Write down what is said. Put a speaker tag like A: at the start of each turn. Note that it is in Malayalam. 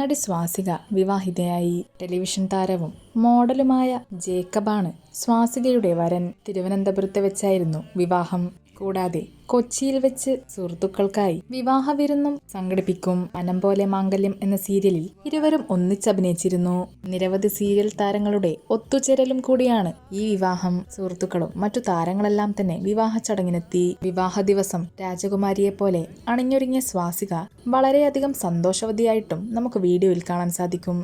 A: നടി സ്വാസിക വിവാഹിതയായി. ടെലിവിഷൻ താരവും മോഡലുമായ ജേക്കബാണ് സ്വാസികയുടെ വരൻ. തിരുവനന്തപുരത്ത് വെച്ചായിരുന്നു വിവാഹം. കൂടാതെ കൊച്ചിയിൽ വെച്ച് സുഹൃത്തുക്കൾക്കായി വിവാഹ വിരുന്നും സംഘടിപ്പിക്കും. മനം പോലെ മാംഗല്യം എന്ന സീരിയലിൽ ഇരുവരും ഒന്നിച്ചഭിനയിച്ചിരുന്നു നിരവധി സീരിയൽ താരങ്ങളുടെ ഒത്തുചേരലും കൂടിയാണ് ഈ വിവാഹം. സുഹൃത്തുക്കളും മറ്റു താരങ്ങളെല്ലാം തന്നെ വിവാഹ ചടങ്ങിനെത്തി. വിവാഹ ദിവസം രാജകുമാരിയെ പോലെ അണിഞ്ഞൊരുങ്ങിയ സ്വാസിക വളരെയധികം സന്തോഷവതിയായിട്ടും നമുക്ക് വീഡിയോയിൽ കാണാൻ സാധിക്കും.